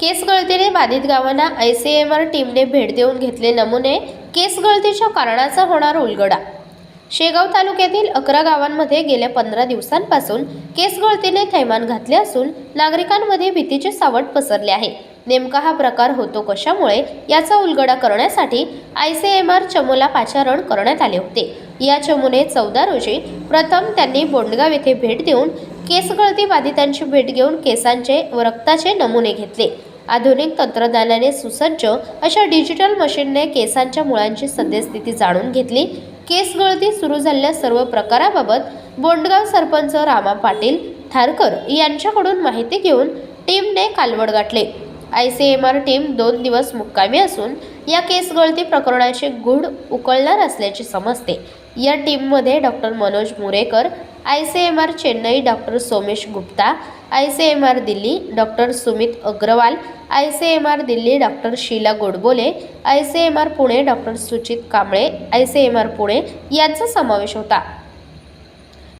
केस गळतीने बाधित गावांना I C M R टीमने भेट देऊन घेतले नमुने केस गळतीच्या कारणाचा होणार उलगडा. शेगाव तालुक्यातील अकरा गावांमध्ये गेल्या पंधरा दिवसांपासून केस गळतीने थैमान घातले असून नागरिकांमध्ये भीतीचे सावट पसरले आहे. नेमका हा प्रकार होतो कशामुळे? याचा उलगडा करण्यासाठी आय सी एम आर चमूला पाचारण करण्यात आले होते. या चमूने चौदा रोजी प्रथम त्यांनी बोंडगाव येथे भेट देऊन केस गळती बाधितांची भेट घेऊन केसांचे व रक्ताचे नमुने घेतले. आधुनिक तंत्रज्ञानाने सुसज्ज अशा डिजिटल मशीनने केसांच्या मुळांची सद्यस्थिती जाणून घेतली. केस गळती सुरू झालेल्या सर्व प्रकाराबाबत बोंडगाव सरपंच रामा पाटील थारकर यांच्याकडून माहिती घेऊन टीमने कालवड गाठले. I C M R team दोन दिवस मुक्कामी असून या केस गळती प्रकरणाचे गूढ उकळणार असल्याचे समजते. या टीममध्ये doctor Manoj Murekar I C M R Chennai doctor Somesh Gupta I C M R Delhi doctor Sumit Agrawal I C M R Delhi doctor Sheela Godbole I C M R Pune doctor Suchit Kamble I C M R Pune यांचा समावेश होता.